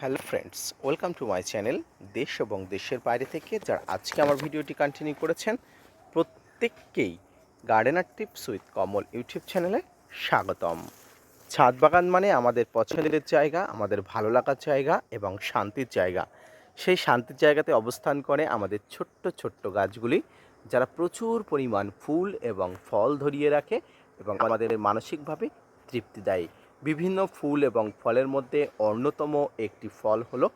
Hello friends welcome to my channel দেশ এবং দেশের বাইরে থেকে যারা আজকে আমার ভিডিওটি কন্টিনিউ করেছেন প্রত্যেককেই gardener tips with Kamal YouTube চ্যানেলে স্বাগতম। ছাদ বাগান মানে আমাদের পছন্দের জায়গা, আমাদের ভালো লাগার জায়গা এবং শান্তির জায়গা। সেই শান্তির জায়গাতে অবস্থান করে আমাদের ছোট্ট ছোট্ট গাছগুলি, যারা প্রচুর পরিমাণ ফুল এবং ফল ধরিয়ে রাখে এবং আমাদের মানসিকভাবে তৃপ্তি দেয়। বিভিন্ন ফুল এবং ফলের মধ্যে অন্যতম একটি ফল হলো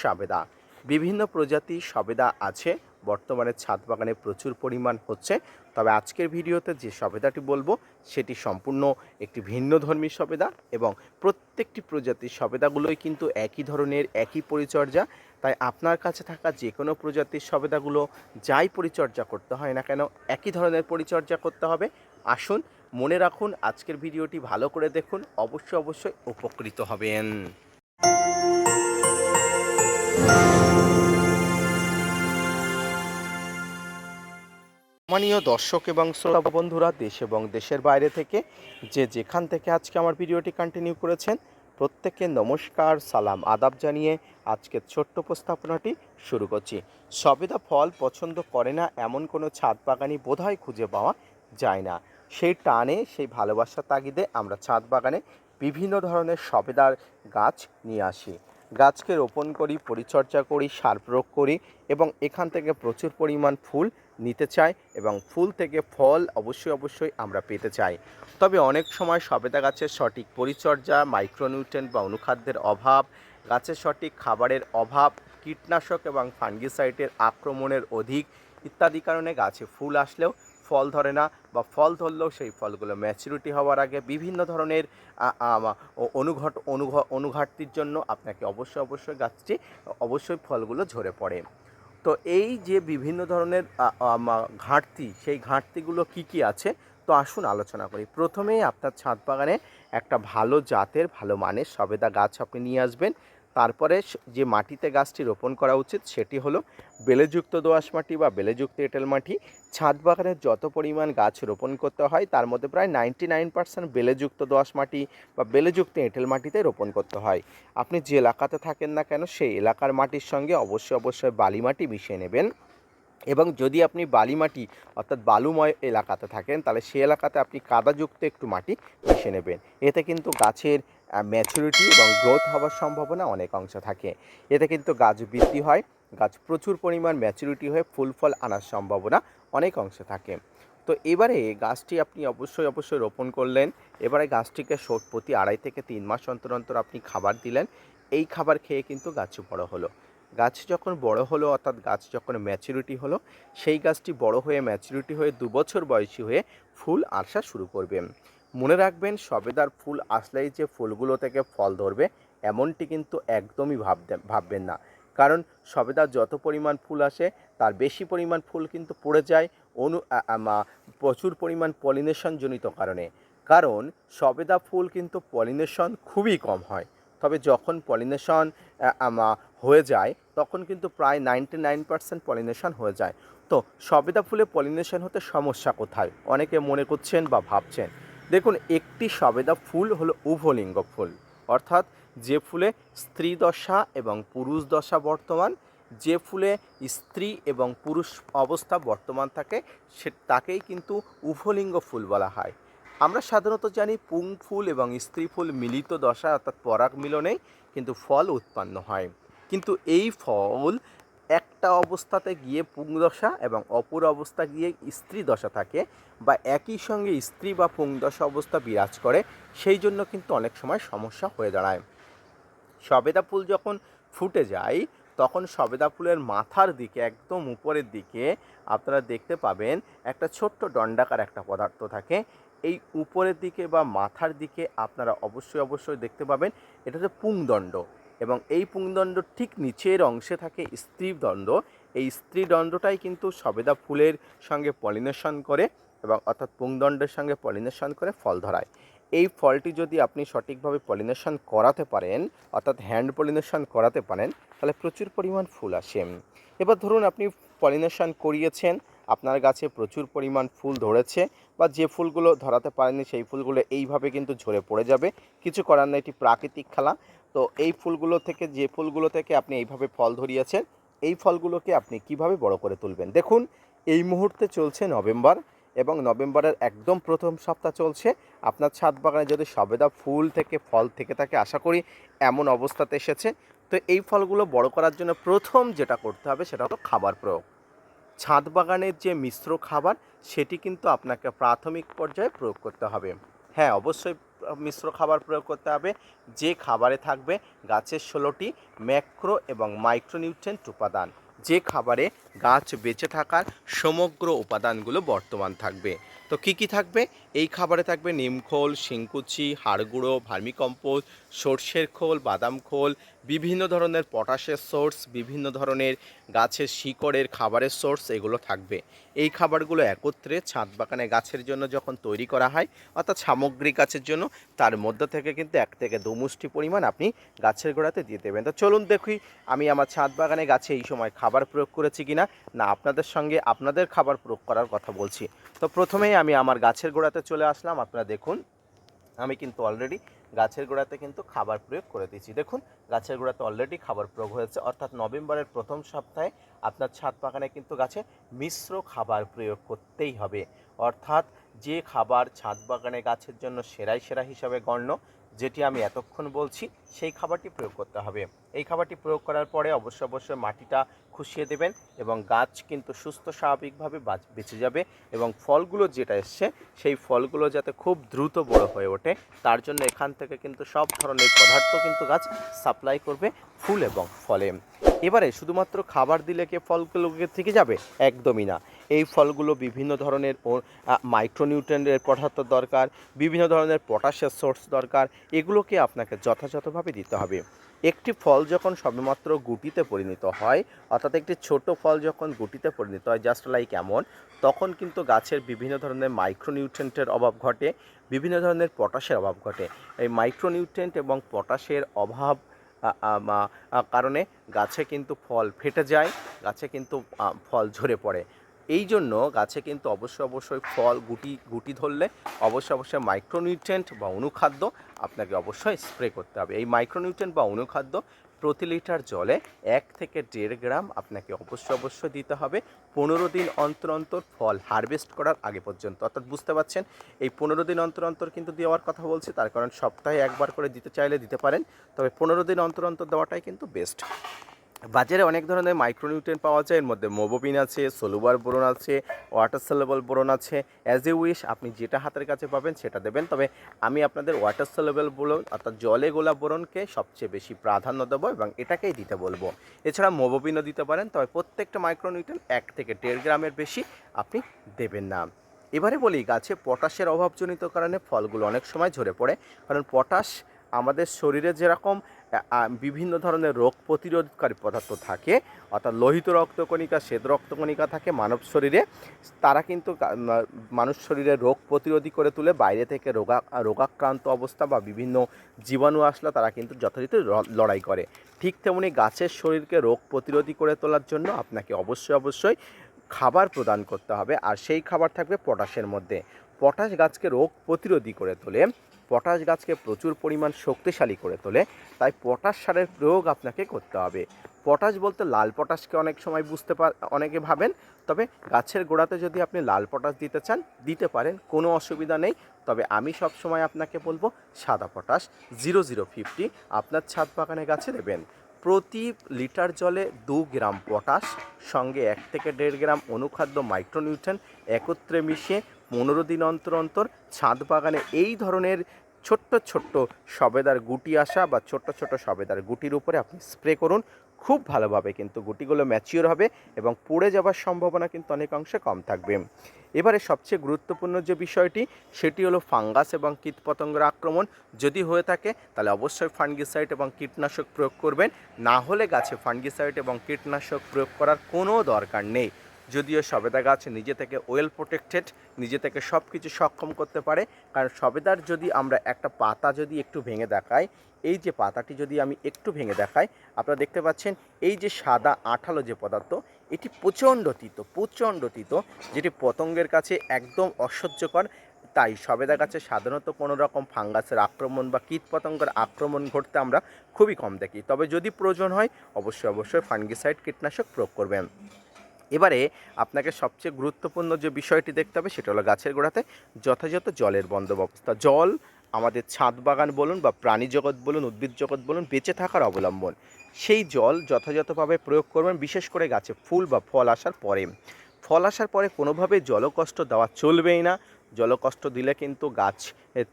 সবেদা। বিভিন্ন প্রজাতির সবেদা আছে, বর্তমানে ছাদ বাগানে প্রচুর পরিমাণ হচ্ছে। তবে আজকের ভিডিওতে যে সবেদাটি বলব, সেটি সম্পূর্ণ একটি ভিন্ন ধর্মী সবেদা এবং প্রত্যেকটি প্রজাতির সবেদাগুলোই কিন্তু একই ধরনের, একই পরিচর্যা। তাই আপনার কাছে থাকা যে কোনো প্রজাতির সবেদাগুলো যাই পরিচর্যা করতে হয় না কেন, একই ধরনের পরিচর্যা করতে হবে। আসুন মনে রাখুন, আজকের ভিডিওটি ভালো করে দেখুন, অবশ্যই অবশ্যই উপকৃত হবেন। মানীয় দর্শক এবং শ্রোতা বন্ধুরা, দেশ এবং দেশের বাইরে থেকে যে যেখান থেকে আজকে আমার ভিডিওটি কন্টিনিউ করেছেন, প্রত্যেককে নমস্কার, সালাম, আদাব জানিয়ে আজকের ছোট্ট উপস্থাপনাটি শুরু করছি। সবেদা ফল পছন্দ করে না, এমন কোনো ছাদ বাগানই বোধহয় খুঁজে পাওয়া যায় না। সেই টানে, সেই ভালোবাসার তাগিদে আমরা ছাদ বাগানে বিভিন্ন ধরনের সবেদার গাছ নিয়ে আসি। গাছকে রোপণ করি, পরিচর্যা করি, সার প্রয়োগ করি এবং এখান থেকে প্রচুর পরিমাণ ফুল নিতে চাই এবং ফুল থেকে ফল অবশ্যই অবশ্যই আমরা পেতে চাই। তবে অনেক সময় সবেদা গাছের সঠিক পরিচর্যা মাইক্রোনিউট্রেন্ট বা অনুখাদ্যের অভাব, গাছের সঠিক খাবারের অভাব, কীটনাশক এবং ফাঙ্গিসাইটের আক্রমণের অধিক ইত্যাদি কারণে গাছে ফুল আসলেও ফল ধরে না বা ফল ধরলেও সেই ফলগুলো ম্যাচুরিটি হওয়ার আগে বিভিন্ন ধরনের অনুঘট, অনুঘ, অনুঘাটতির জন্য আপনাকে অবশ্যই অবশ্যই গাছটি, অবশ্যই ফলগুলো ঝরে পড়ে। তো এই যে বিভিন্ন ধরনের ঘাটতি, সেই ঘাটতিগুলো কি কি আছে? তো আসুন আলোচনা করি। প্রথমেই আপনার ছাদ বাগানে একটা ভালো জাতের, ভালো মানের সবেদা গাছ আপনি নিয়ে আসবেন। তারপরে যে মাটিতে গাছটি রোপণ করা উচিত সেটি হলো বেলেযুক্ত দোআঁশ মাটি বা বেলেযুক্ত এঁটেল মাটি। ছাদ বাগানে যত পরিমাণ গাছ রোপণ করতে হয় তার মধ্যে প্রায় নাইনটি নাইন পার্সেন্ট বেলেযুক্ত দোআঁশ মাটি বা বেলেযুক্ত এঁটেল মাটিতে রোপণ করতে হয়। আপনি যে এলাকাতে থাকেন না কেন সেই এলাকার মাটির সঙ্গে অবশ্যই অবশ্যই বালি মাটি মিশিয়ে নেবেন। এবং যদি আপনি বালি মাটি অর্থাৎ বালুময় এলাকাতে থাকেন তাহলে সেই এলাকাতে আপনি কাদাযুক্ত একটু মাটি মিশিয়ে নেবেন। এতে কিন্তু গাছের ম্যাচুরিটি এবং গ্রোথ হওয়ার সম্ভাবনা অনেক অংশ থাকে। এতে কিন্তু গাছ বৃদ্ধি হয়, গাছ প্রচুর পরিমাণ ম্যাচুরিটি হয়ে ফুল ফল আনার সম্ভাবনা অনেক অংশে থাকে। তো এবারে গাছটি আপনি অবশ্যই অবশ্যই রোপণ করলেন। এবারে গাছটিকে সো- প্রতি আড়াই থেকে তিন মাস অন্তর অন্তর আপনি খাবার দিলেন। এই খাবার খেয়ে কিন্তু গাছ বড় হলো। গাছ যখন বড় হলো, অর্থাৎ গাছ যখন ম্যাচুরিটি হলো, সেই গাছটি বড় হয়ে ম্যাচুরিটি হয়ে দু বছর বয়সী হয়ে ফুল আসা শুরু করবে। মনে রাখবেন, সবেদার ফুল আসলেই যে ফুলগুলো থেকে ফল ধরবে, এমনটি কিন্তু একদমই ভাবতে, ভাববেন না। কারণ সবেদার যত পরিমাণ ফুল আসে, তার বেশি পরিমাণ ফুল কিন্তু পড়ে যায়, অনু প্রচুর পরিমাণ পলিনেশনজনিত কারণে। কারণ সবেদা ফুল কিন্তু পলিনেশন খুবই কম হয়। তবে যখন পলিনেশন হয়ে যায়, তখন কিন্তু প্রায় নাইনটি নাইন পার্সেন্ট পলিনেশন হয়ে যায়। তো সবেদা ফুলে পলিনেশন হতে সমস্যা কোথায়? অনেকে মনে করছেন বা ভাবছেন দেখুন, একটি সবেদা ফুল হলো উভলিঙ্গ ফুল। অর্থাৎ যে ফুলে স্ত্রী দশা এবং পুরুষ দশা বর্তমান, যে ফুলে স্ত্রী এবং পুরুষ অবস্থা বর্তমান থাকে, সে তাকেই কিন্তু উভলিঙ্গ ফুল বলা হয়। আমরা সাধারণত জানি পুং ফুল এবং স্ত্রী ফুল মিলিত দশা, অর্থাৎ পরাগ মিলনেই কিন্তু ফল উৎপন্ন হয়। কিন্তু এই ফল একটা অবস্থাতে গিয়ে পুংদশা এবং অপর অবস্থা গিয়ে স্ত্রী দশা থাকে বা একই সঙ্গে স্ত্রী বা পুংদশা অবস্থা বিরাজ করে, সেই জন্য কিন্তু অনেক সময় সমস্যা হয়ে দাঁড়ায়। সবেদা ফুল যখন ফুটে যায়, তখন সবেদা ফুলের মাথার দিকে, একদম উপরের দিকে আপনারা দেখতে পাবেন একটা ছোট্ট দণ্ডাকার একটা পদার্থ থাকে। এই উপরের দিকে বা মাথার দিকে আপনারা অবশ্যই অবশ্যই দেখতে পাবেন, এটা হচ্ছে পুংদণ্ড। এবং এই পুংদণ্ড ঠিক নিচের অংশে থাকে স্ত্রীদণ্ড। এই স্ত্রীদণ্ডটাই কিন্তু সবেদা ফুলের সঙ্গে পলিনেশন করে এবং অর্থাৎ পুংদণ্ডের সঙ্গে পলিনেশন করে ফল ধরায়। এই ফলটি যদি আপনি সঠিকভাবে পলিনেশন করাতে পারেন, অর্থাৎ হ্যান্ড পলিনেশন করাতে পারেন, তাহলে প্রচুর পরিমাণ ফুল আসে। এবার ধরুন আপনি পলিনেশন করিয়েছেন, আপনার গাছে প্রচুর পরিমাণ ফুল ধরেছে বা যে ফুলগুলো ধরাতে পারেনি সেই ফুলগুলো এইভাবে কিন্তু ঝরে পড়ে যাবে। কিছু করার নেই, এটি প্রাকৃতিক খেলা। তো এই ফুলগুলো থেকে, যে ফুলগুলো থেকে আপনি এইভাবে ফল ধরিয়েছেন, এই ফলগুলোকে আপনি কীভাবে বড় করে তুলবেন? দেখুন, এই মুহূর্তে চলছে নভেম্বর এবং নভেম্বরের একদম প্রথম সপ্তাহ চলছে। আপনার ছাদ বাগানে যদি সবেদা ফুল থেকে ফল থেকে থাকে, আশা করি এমন অবস্থাতে এসেছে। তো এই ফলগুলো বড় করার জন্য প্রথম যেটা করতে হবে, সেটা হলো খাবার প্রয়োগ। ছাদ বাগানের যে মিশ্র খাবার, সেটি কিন্তু আপনাকে প্রাথমিক পর্যায়ে প্রয়োগ করতে হবে। হ্যাঁ অবশ্যই মিশ্র খাবার প্রয়োগ করতে হবে। যে খাবারে থাকবে গাছের ষোলোটি ম্যাক্রো এবং মাইক্রোনিউট্রেন্ট উপাদান। যে খাবারে গাছ বেঁচে থাকার সমগ্র উপাদানগুলো বর্তমান থাকবে। তো কি কি থাকবে? এই খাবারে থাকবে নিমখোল শিংকুচি, হাড়গুঁড়ো, ভার্মিকম্পোস্ট, সর্ষের খোল, বাদাম খোল, বিভিন্ন ধরনের পটাশের সোর্স, বিভিন্ন ধরনের গাছের শিকড়ের খাবারের সোর্স এগুলো থাকবে। এই খাবারগুলো একত্রে ছাদ বাগানে গাছের জন্য যখন তৈরি করা হয়, অর্থাৎ সামগ্রিক গাছের জন্য, তার মধ্যে থেকে কিন্তু এক থেকে দু মুষ্টি পরিমাণ আপনি গাছের গোড়াতে দিয়ে দেবেন। তো চলুন দেখি আমি আমার ছাদ বাগানে গাছে এই সময় খাবার প্রয়োগ করেছি কিনা, না আপনাদের সঙ্গে আপনাদের খাবার প্রয়োগ করার কথা বলছি। তো প্রথমেই আমি আমার গাছের গোড়াতে চলে আসলাম, আপনারা দেখুন। আমি কিন্তু অলরেডি গাছের গোড়াতে কিন্তু খাবার প্রয়োগ করে দিয়েছি। দেখুন, গাছের গোড়াতে অলরেডি খাবার প্রয়োগ হয়েছে। অর্থাৎ নভেম্বরের প্রথম সপ্তাহে আপনার ছাদ বাগানে কিন্তু গাছে মিশ্র খাবার প্রয়োগ করতেই হবে। অর্থাৎ যে খাবার ছাদ বাগানে গাছের জন্য সেরাই সেরা হিসাবে গণ্য যেটি আমি এতক্ষণ বলছি, সেই খাবারটি প্রয়োগ করতে হবে। এই খাবারটি প্রয়োগ করার পরে অবশ্যই অবশ্যই মাটিটা খুশিয়ে দেবেন এবং গাছ কিন্তু সুস্থ স্বাভাবিকভাবে বেঁচে যাবে এবং ফলগুলো যেটা এসছে, সেই ফলগুলো যাতে খুব দ্রুত বড় হয়ে ওঠে, তার জন্য এখান থেকে কিন্তু সব ধরনের পদার্থ কিন্তু গাছ সাপ্লাই করবে ফুল এবং ফলে। এবারে শুধুমাত্র খাবার দিলে কি ফলগুলো থেকে যাবে? একদমই না। এই ফলগুলো বিভিন্ন ধরনের মাইক্রোনিউট্রেন্টের পদার্থ দরকার, বিভিন্ন ধরনের পটাশের সোর্স দরকার, এগুলোকে আপনাকে যথাযথভাবে দিতে হবে। একটি ফল যখন সবেমাত্র গুটিতে পরিণত হয়, অর্থাৎ একটি ছোট ফল যখন গুটিতে পরিণত হয় জাস্ট লাইক এমন, তখন কিন্তু গাছের বিভিন্ন ধরনের মাইক্রোনিউট্রেন্টের অভাব ঘটে, বিভিন্ন ধরনের পটাশের অভাব ঘটে। এই মাইক্রোনিউট্রেন্ট এবং পটাশের অভাব কারণে গাছে কিন্তু ফল ফেটে যায়, গাছে কিন্তু ফল ঝরে পড়ে। এই জন্য গাছে কিন্তু অবশ্যই অবশ্যই ফল, গুটি গুটি ধরলে অবশ্যই অবশ্যই মাইক্রোনিউট্রেন্ট বা অনুখাদ্য আপনাকে অবশ্যই স্প্রে করতে হবে। এই মাইক্রোনিউট্রেন্ট বা অনুখাদ্য প্রতি লিটার জলে এক থেকে দেড় গ্রাম আপনাকে অবশ্যই অবশ্যই দিতে হবে। পনেরো দিন অন্তর অন্তর ফল হারভেস্ট করার আগে পর্যন্ত। অর্থাৎ বুঝতে পারছেন, এই পনেরো দিন অন্তর অন্তর কিন্তু দেওয়ার কথা বলছি, তার কারণ সপ্তাহে একবার করে দিতে চাইলে দিতে পারেন। তবে পনেরো দিন অন্তর অন্তর দেওয়াটাই কিন্তু বেস্ট বাজারে অনেক ধরনের মাইক্রোনিউট্রেন পাওয়া যায়। এর মধ্যে মোবোবিন আছে সোলুবার বোরন আছে ওয়াটার সেলেবল বোরন আছে। অ্যাজ এ উইশ আপনি যেটা হাতের কাছে পাবেন সেটা দেবেন। তবে আমি আপনাদের ওয়াটার সেলেবল বোরন, অর্থাৎ জলে গোলা বোরনকে সবচেয়ে বেশি প্রাধান্য দেবো এবং এটাকেই দিতে বলব। এছাড়া মোবোবিনও দিতে পারেন, তবে প্রত্যেকটা মাইক্রোনিউট্রেন্ট এক থেকে দেড় গ্রামের বেশি আপনি দেবেন না। এবারে বলি, গাছে পটাশের অভাবজনিত কারণে ফলগুলো অনেক সময় ঝরে পড়ে। কারণ পটাশ আমাদের শরীরে যেরকম বিভিন্ন ধরনের রোগ প্রতিরোধকারী পদার্থ থাকে, অর্থাৎ লোহিত রক্তকণিকা, শ্বেত রক্তকণিকা থাকে মানব শরীরে। তারা কিন্তু মানুষ শরীরে রোগ প্রতিরোধী করে তুলে, বাইরে থেকে রোগা, রোগাক্রান্ত অবস্থা বা বিভিন্ন জীবাণু আসলে তারা কিন্তু যথারীতি লড়াই করে। ঠিক তেমনি গাছের শরীরকে রোগ প্রতিরোধী করে তোলার জন্য আপনাকে অবশ্যই অবশ্যই খাবার প্রদান করতে হবে, আর সেই খাবার থাকবে পটাশের মধ্যে। পটাশ গাছকে রোগ প্রতিরোধী করে তোলে। পটাশ গাছকে প্রচুর পরিমাণ শক্তিশালী করে তোলে, তাই পটাশ সারের প্রয়োগ আপনাকে করতে হবে। পটাশ বলতে লাল পটাশকে অনেক সময় বুঝতে পার অনেকে ভাবেন, তবে গাছের গোড়াতে যদি আপনি লাল পটাশ দিতে চান, দিতে পারেন, কোনো অসুবিধা নেই। তবে আমি সব সময় আপনাকে বলব সাদা পটাশ, জিরো জিরো ফিফটি আপনার ছাদ বাগানে গাছে দেবেন। প্রতি লিটার জলে দু গ্রাম পটাশ, সঙ্গে এক থেকে দেড় গ্রাম অনুখাদ্য মাইক্রোনিউট্রেন একত্রে মিশিয়ে পনেরো দিন অন্তর অন্তর ছাদ বাগানে এই ধরনের ছোট্ট ছোট্ট সবেদার গুটি আসা বা ছোট্ট ছোট্ট সবেদার গুটির উপরে আপনি স্প্রে করুন। খুব ভালোভাবে কিন্তু গুটিগুলো ম্যাচিওর হবে এবং পড়ে যাওয়ার সম্ভাবনা কিন্তু অনেকাংশে কম থাকবে। এবারে সবচেয়ে গুরুত্বপূর্ণ যে বিষয়টি, সেটি হলো ফাঙ্গাস এবং কীটপতঙ্গের আক্রমণ। যদি হয়ে থাকে, তাহলে অবশ্যই ফাঙ্গিসাইড এবং কীটনাশক প্রয়োগ করবেন। না হলে গাছে ফাঙ্গিসাইড এবং কীটনাশক প্রয়োগ করার কোনো দরকার নেই। যদিও সবেদা গাছ নিজে থেকে ওয়েল প্রোটেক্টেড নিজে থেকে সব কিছু সক্ষম করতে পারে। কারণ সবেদার যদি আমরা একটা পাতা যদি একটু ভেঙে দেখাই, এই যে পাতাটি যদি আমি একটু ভেঙে দেখাই, আপনারা দেখতে পাচ্ছেন এই যে সাদা আঠালো যে পদার্থ, এটি প্রচণ্ড তিতো প্রচণ্ড তিতো, যেটি পতঙ্গের কাছে একদম অসহ্যকর। তাই সবেদা গাছে সাধারণত কোনো রকম ফাঙ্গাসের আক্রমণ বা কীটপতঙ্গের আক্রমণ ঘটতে আমরা খুবই কম দেখি। তবে যদি প্রয়োজন হয়, অবশ্যই অবশ্যই ফাঙ্গিসাইড কীটনাশক প্রয়োগ করবেন। এবারে আপনাকে সবচেয়ে গুরুত্বপূর্ণ যে বিষয়টি দেখতে হবে সেটা হলো গাছের গোড়াতে যথাযথ জলের বন্দোবস্ত। জল আমাদের ছাদ বাগান বলুন বা প্রাণী জগৎ বলুন, উদ্ভিদ জগৎ বলুন, বেঁচে থাকার অবলম্বন। সেই জল যথাযথভাবে প্রয়োগ করবেন, বিশেষ করে গাছে ফুল বা ফল আসার পরে। ফল আসার পরে কোনোভাবে জলকষ্ট দেওয়া চলবেই না। জলকষ্ট দিলে কিন্তু গাছ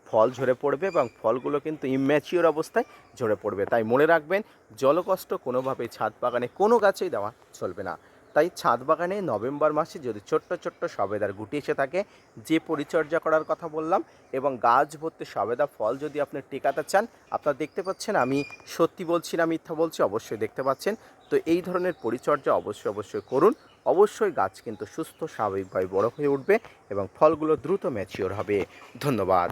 ফল ঝরে পড়বে এবং ফলগুলো কিন্তু ইম্যাচিওর অবস্থায় ঝরে পড়বে। তাই মনে রাখবেন, জলকষ্ট কোনোভাবেই ছাদ বাগানে কোনো গাছেই দেওয়া চলবে না। তাই ছাদ বাগানে নভেম্বর মাসে যদি ছোট্ট ছোট্ট সবেদার গুটি এসে থাকে, যে পরিচর্যা করার কথা বললাম এবং গাছ ভর্তি সবেদা ফল যদি আপনি টেকাতে চান, আপনারা দেখতে পাচ্ছেন আমি সত্যি বলছি না মিথ্যা বলছি, অবশ্যই দেখতে পাচ্ছেন। তো এই ধরনের পরিচর্যা অবশ্যই অবশ্যই করুন। অবশ্যই গাছ কিন্তু সুস্থ, স্বাভাবিকভাবে বড় হয়ে উঠবে এবং ফলগুলো দ্রুত ম্যাচিওর হবে। ধন্যবাদ।